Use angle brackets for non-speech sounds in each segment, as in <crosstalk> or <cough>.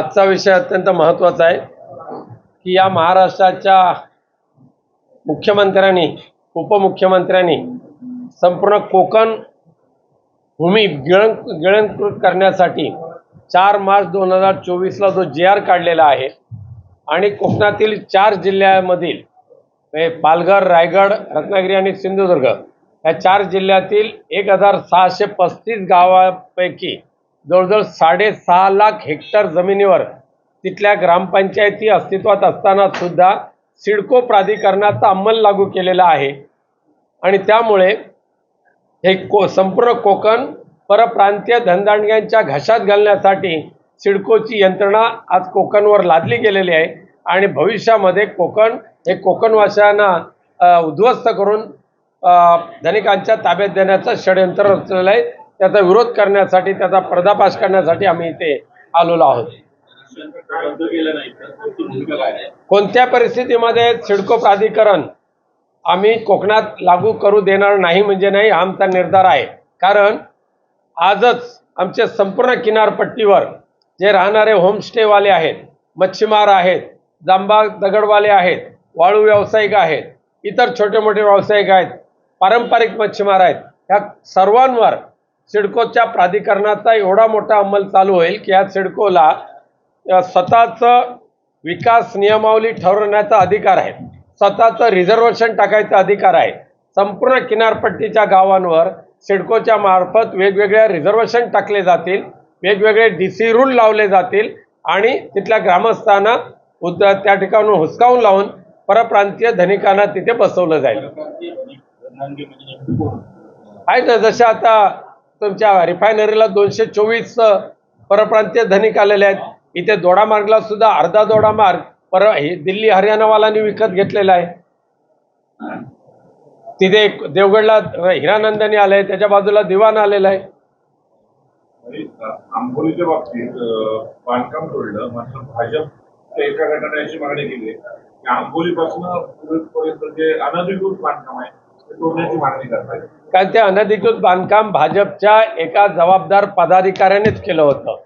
आजचा विषय अत्यंत महत्त्वाचा आहे की या महाराष्ट्राच्या मुख्यमंत्र्यांनी उपमुख्यमंत्र्यांनी संपूर्ण कोकण भूमी गिळं गिळंकृत करण्यासाठी चार मार्च दोन हजार चोवीसला जो जे आर काढलेला आहे आणि कोकणातील चार जिल्ह्यामधील पालघर रायगड रत्नागिरी आणि सिंधुदुर्ग या चार जिल्ह्यातील एक हजार सहाशे पस्तीस गावापैकी जवळजवळ साडेसहा लाख हेक्टर जमिनीवर तिथल्या ग्रामपंचायती अस्तित्वात असताना सुद्धा सिडको प्राधिकरणाचा अंमल लागू केलेला आहे. आणि त्यामुळे हे को संपूर्ण कोकण परप्रांतीय धनदांडग्यांच्या घशात घालण्यासाठी सिडकोची यंत्रणा आज कोकणवर लादली गेलेली आहे. आणि भविष्यामध्ये कोकण हे कोकणवासियांना उद्ध्वस्त करून धनिकांच्या ताब्यात देण्याचं षडयंत्र रचलेलं आहे. त्याचा विरोध करण्यासाठी त्याचा पर्दापाश करण्यासाठी आम्ही इथे आलेलो आहोत. कोणत्या परिस्थितीमध्ये सिडको प्राधिकरण आम्ही कोकणात लागू करू देणार नाही म्हणजे नाही हा आमचा निर्धार आहे. कारण आजच आमच्या संपूर्ण किनारपट्टीवर जे राहणारे होमस्टेवाले आहेत मच्छीमार आहेत जांबा दगडवाले आहेत वाळू व्यावसायिक आहेत इतर छोटे मोठे व्यावसायिक आहेत पारंपरिक मच्छीमार आहेत ह्या सर्वांवर सिडकोच्या प्राधिकरणाचा एवढा मोठा अंमल चालू होईल की या सिडकोला स्वतःचं विकास नियमावली ठरवण्याचा अधिकार आहे. स्वतःचं रिझर्वेशन टाकायचा अधिकार आहे. संपूर्ण किनारपट्टीच्या गावांवर सिडकोच्या मार्फत वेगवेगळ्या रिझर्वेशन टाकले जातील वेगवेगळे डी सी रूल लावले जातील आणि तिथल्या ग्रामस्थांना उद त्या ठिकाणून हुसकावून लावून परप्रांतीय धनिकांना तिथे बसवलं जाईल. म्हणजे आहे ना जसे आता तुमच्या रिफायनरीला दोनशे चोवीस परप्रांतीय धनिक आलेले आहेत. इथे दोडामार्गला सुद्धा अर्धा दोडामार्ग पर दिल्ली हरियाणावालांनी विकत घेतलेला आहे. तिथे देवगडला हिरानंदनी आलंय त्याच्या बाजूला दिवाण आलेला आहे. आंबोलीच्या बाबतीत बांधकाम सोडलं मात्र भाजप एका गटाने अशी मागणी केली की आंबोलीपासून जे अनधिकृत बांधकाम आहे तोडण्याची मागणी कारण ते अनधिकृत बांधकाम भाजपच्या एका जबाबदार पदाधिकाऱ्यानेच केलं होतं.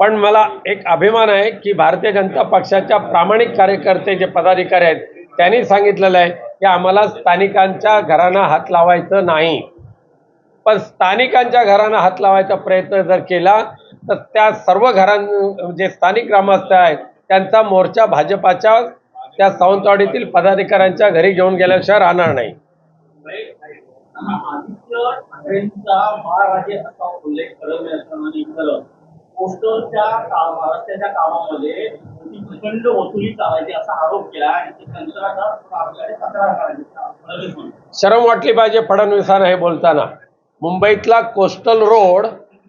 पण मला एक अभिमान आहे की भारतीय जनता पक्षाच्या प्रामाणिक कार्यकर्ते जे पदाधिकारी आहेत त्यांनी सांगितलेलं आहे की आम्हाला स्थानिकांच्या घरांना हात लावायचं नाही. पण स्थानिकांच्या घरांना हात लावायचा प्रयत्न जर केला तर त्या सर्व घरां जे स्थानिक ग्रामस्थ आहेत त्यांचा मोर्चा भाजपाच्या त्या सावंतवाडीतील पदाधिकाऱ्यांच्या घरी घेऊन गेल्याशिवाय राहणार नाही. शरम वाटली पाहिजे फडणवीसांना हे बोलताना. मुंबईतला कोस्टल रोड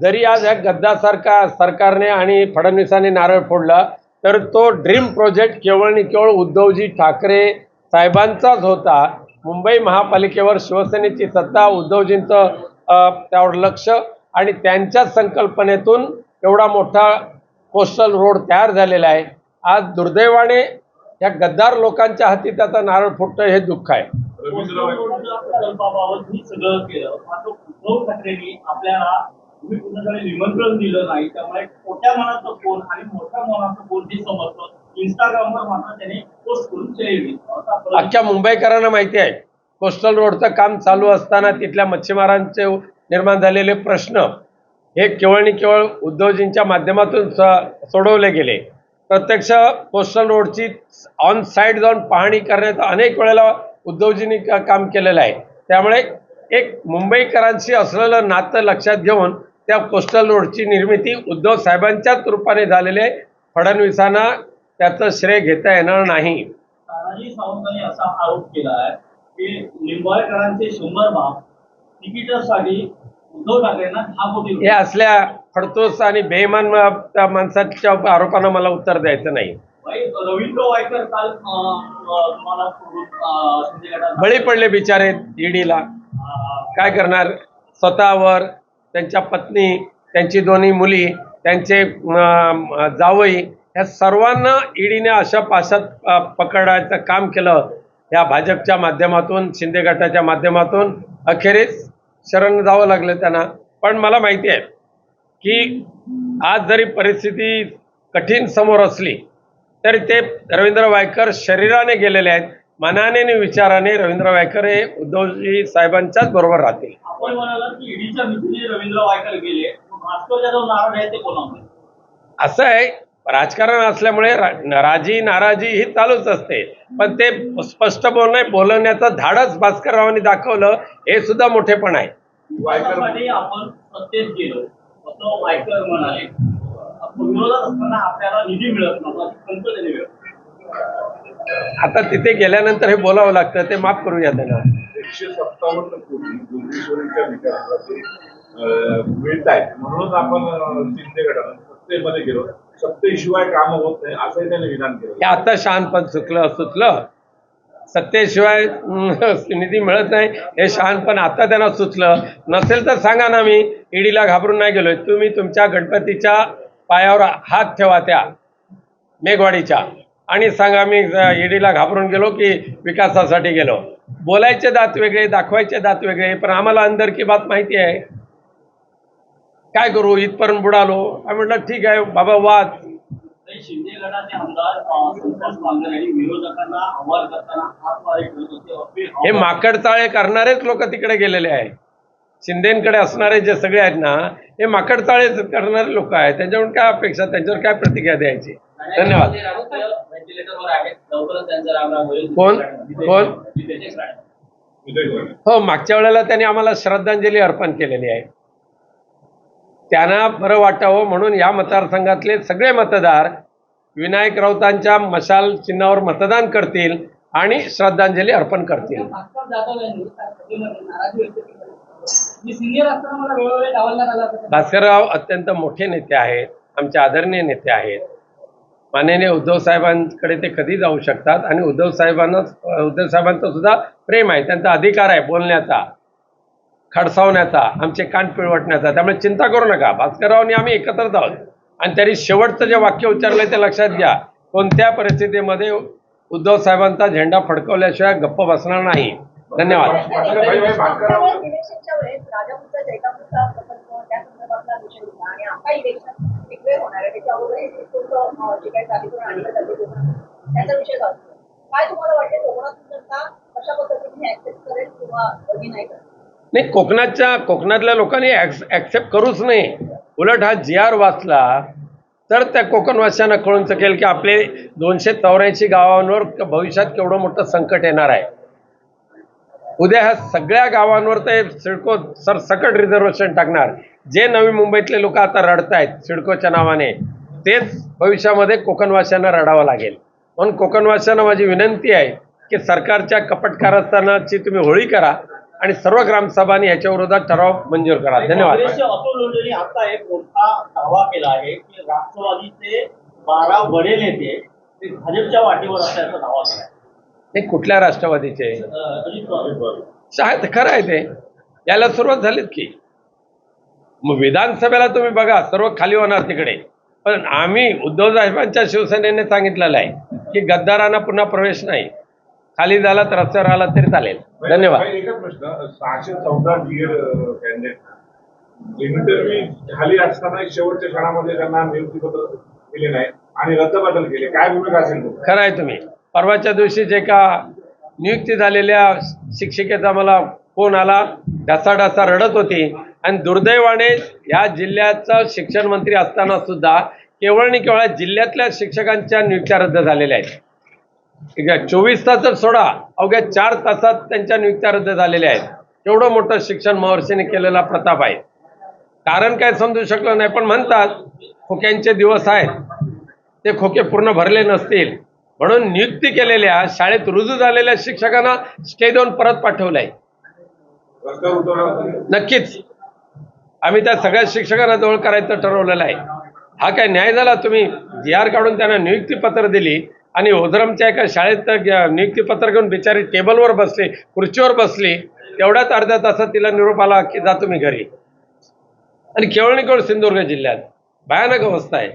जरी आज या गद्दा सरकार सरकारने आणि फडणवीसांनी नारळ फोडला. तर तो ड्रीम प्रोजेक्ट केवळ आणि केवळ उद्धवजी ठाकरे साहेबांचाच होता. मुंबई महापालिकेवर शिवसेनेची सत्ता उद्धवजींचं अ, त्यावर लक्ष आणि त्यांच्याच संकल्पनेतून एवढा मोठा कोस्टल रोड तयार झालेला आहे. आज दुर्दैवाने या गद्दार लोकांच्या हाती त्याचा नारळ फुटतं हे दुःख आहे. कोस्टल रवींद्र रोडच्या प्रकल्पाबाबत मी सगळं केलं मात्र उद्धव ठाकरेंनी आपल्याला तुम्ही पूर्णपणे निमंत्रण दिलं नाही त्यामुळे मोठ्या मनाचं फोन आणि मोठ्या मनाचं फोन हे समजतं इंस्टाग्रामवर मात्र त्याने पोस्ट करून केली आजच्या मुंबईकरांना माहिती आहे. कोस्टल रोडचं काम चालू असताना तिथल्या मच्छीमारांचे निर्माण झालेले प्रश्न हे केवळ आणि केवळ उद्धवजींच्या माध्यमातून सोडवले गेले. प्रत्यक्ष कोस्टल रोडची ऑन साईड जाऊन पाहणी करण्याचं अनेक वेळेला उद्धवजींनी काम केलेलं आहे. त्यामुळे एक मुंबईकरांशी असलेलं नातं लक्षात घेऊन त्या कोस्टल रोडची निर्मिती उद्धव साहेबांच्याच रूपाने झालेली आहे. फडणवीसांना त्याचं श्रेय घेता येणार नाही. तानाजी सावंतांनी असा आरोप केला आहे की लिंबाळकरांचे शंभर बाप तिकिटासाठी उद्धव ठाकरेंना दहा कोटी हे असल्या फडतोस आणि बेईमान मा- त्या माणसाच्या आरोपांना मला उत्तर द्यायचं नाही. रवींद्र वायकर काल तुम्हाला सोडून, गटात- बळी पडले बिचारे ईडीला काय करणार? स्वतःवर त्यांच्या पत्नी त्यांची दोन्ही मुली त्यांचे जावई ह्या सर्वांना ईडीने अशा पाशात पकडायचं काम केलं. या भाजपच्या माध्यमातून शिंदे गटाच्या माध्यमातून अखेरीस शरण जावं लागलं त्यांना. पण मला माहिती आहे की आज जरी परिस्थिती कठीण समोर असली तरी ते रवींद्र वायकर शरीराने गेलेले आहेत. मनाने आणि विचाराने रवींद्र वायकर हे उद्धवजी साहेबांच्याच बरोबर राहतील. आपण की ईडीच्या भीतीने रवींद्र वायकर गेले असं आहे राजकारण असल्यामुळे राजी नाराजी ही चालूच असते. पण ते स्पष्ट बोलणे बोलवण्याचं धाडस भास्कररावांनी दाखवलं हे सुद्धा मोठेपण आहे. वायकर त्यासाठी आपण सत्तेत गेलो असं वायकर म्हणाले. आपण विरोधात असताना आपल्याला निधी मिळत नव्हता मिळत. आता तिथे गेल्यानंतर हे बोलावं लागतं ते माफ करूया त्यांना एकशे सत्तावन्न कोटी जोगेश्वरीच्या विकासासाठी मिळत आहेत म्हणून आपण शिंदे सत्तेमध्ये गेलो. सत्तेशिवाय कामं होत नाही असंही त्यांनी विधान केलं. हे आता शहाणपण चुकलं सुचलं सत्तेशिवाय <laughs> निधी मिळत नाही हे शहाणपण आता त्यांना सुचलं. नसेल तर सांगा ना मी ईडीला घाबरून नाही गेलोय. तुम्ही तुमच्या गणपतीच्या पायावर हात ठेवा त्या मेघवाडीच्या. आणि सांगा मी ईडीला घाबरून गेलो की विकासासाठी गेलो. बोलायचे दात वेगळे दाखवायचे दात वेगळे पण आम्हाला अंदर की बात माहिती आहे. काय करू इथपर्यंत बुडालो. आम्ही म्हटलं ठीक आहे बाबा वाद. शिंदे गटाचे आमदार हे माकडचाळे करणारेच लोक तिकडे गेलेले आहे शिंदेकडे असणारे जे सगळे आहेत ना हे माकडचाळे करणारे लोक आहेत. त्यांच्याकडून काय अपेक्षा त्यांच्यावर काय प्रतिक्रिया द्यायची? धन्यवाद कोण? कोण? हो मागच्या वेळेला त्यांनी आम्हाला श्रद्धांजली अर्पण केलेली आहे त्यांना बरं वाटावं म्हणून या मतदारसंघातले सगळे मतदार विनायक राऊतांच्या मशाल चिन्हावर मतदान करतील आणि श्रद्धांजली अर्पण करतील भास्करराव अत्यंत मोठे नेते आहेत आमचे आदरणीय नेते आहेत माननीय उद्धव साहेबांकडे ते कधी जाऊ शकतात? आणि उद्धव साहेबांना उद्धव साहेबांचं सुद्धा प्रेम आहे. त्यांचा अधिकार आहे बोलण्याचा खडसावण्याचा आमचे कान पिळवटण्याचा. त्यामुळे चिंता करू नका. भास्कररावनी आम्ही एकत्रच आहोत. आणि त्यांनी शेवटचं जे वाक्य उच्चारलंय ते लक्षात घ्या. कोणत्या परिस्थितीमध्ये उद्धव साहेबांचा झेंडा फडकवल्याशिवाय गप्प बसणार नाही. धन्यवाद. इलेक्शनच्या वेळेस राजापूरचा जैतापूरचा प्रकल्प त्या संदर्भातला विषय होता आणि आता इलेक्शन जे काही आणलं जाते कोकणात त्याचा विषय काय तुम्हाला वाटते कशा पद्धतीने करेल किंवा नाही करेल? नाही कोकणाच्या कोकणातल्या लोकांनी ऍक्सेप्ट करूच नाही. उलट हा जी आर वाचला तर त्या कोकणवासियांना कळून चकेल की आपले दोनशे चौऱ्याऐंशी गावांवर भविष्यात केवढं मोठं संकट येणार आहे. उद्या ह्या सगळ्या गावांवर ते सिडको सर सकट रिझर्वेशन टाकणार. जे नवी मुंबईतले लोक आता रडत आहेत सिडकोच्या नावाने तेच भविष्यामध्ये कोकणवासियांना रडावं लागेल. म्हणून कोकणवासियांना माझी विनंती आहे की सरकारच्या कपट कारस्थानाची तुम्ही होळी करा आणि सर्व ग्रामसभांनी याच्या विरोधात ठराव मंजूर करा. धन्यवाद. आता एक मोठा दावा केला आहे की राष्ट्रवादीचे बारा बडे नेते ते भाजपच्या वाटेवर असल्याचा दावा केला हे कुठल्या राष्ट्रवादीचे? खरं आहे ते. याला सुरुवात झालीच की. मग विधानसभेला तुम्ही बघा सर्व खाली होणार तिकडे. पण आम्ही उद्धव साहेबांच्या शिवसेनेने सांगितलेलं आहे की गद्दारांना पुन्हा प्रवेश नाही. खाली झाला तर रस्त्यावर आला तरी चालेल. धन्यवाद. एकच प्रश्न. सहाशे चौदा कॅन्डिडेट इंटरव्ह्यू खाली असताना शेवटच्या क्षणामध्ये त्यांना नियुक्तीपत्र दिले नाही आणि रद्दबातल केले. काय भूमिका असेल? खरं आहे तुम्ही. परवाच्या दिवशी जे का नियुक्ती झालेल्या शिक्षिकेचा मला फोन आला. ढसा ढसा रडत होती. आणि दुर्दैवाने या जिल्ह्याचा शिक्षण मंत्री असताना सुद्धा केवळ आणि केवळ जिल्ह्यातल्या शिक्षकांच्या नियुक्त्या रद्द झालेल्या आहेत. ठीक आहे चोवीस तासात सोडा. अवघ्या चार तासात त्यांच्या नियुक्त्या रद्द झालेल्या आहेत. एवढं मोठं शिक्षण महर्षीने केलेला प्रताप आहे. कारण काय समजू शकलं नाही पण म्हणतात खोक्यांचे दिवस आहेत. ते खोके पूर्ण भरले नसतील. म्हणून नियुक्ती केलेल्या शाळेत रुजू झालेल्या शिक्षकांना स्टे देऊन परत पाठवलंय. नक्कीच. आम्ही त्या सगळ्या शिक्षकांना जवळ करायचं ठरवलेलं आहे. हा काय न्याय झाला? तुम्ही जी आर काढून त्यांना नियुक्तीपत्र दिली आणि ओझरमच्या एका शाळेत नियुक्तीपत्र घेऊन बिचारी टेबलवर बसली खुर्चीवर बसली तेवढ्याच अर्ध्या तासात तिला निरोप आला की जा तुम्ही घरी. आणि केवळ आणि केवळ सिंधुदुर्ग जिल्ह्यात. भयानक अवस्था आहे.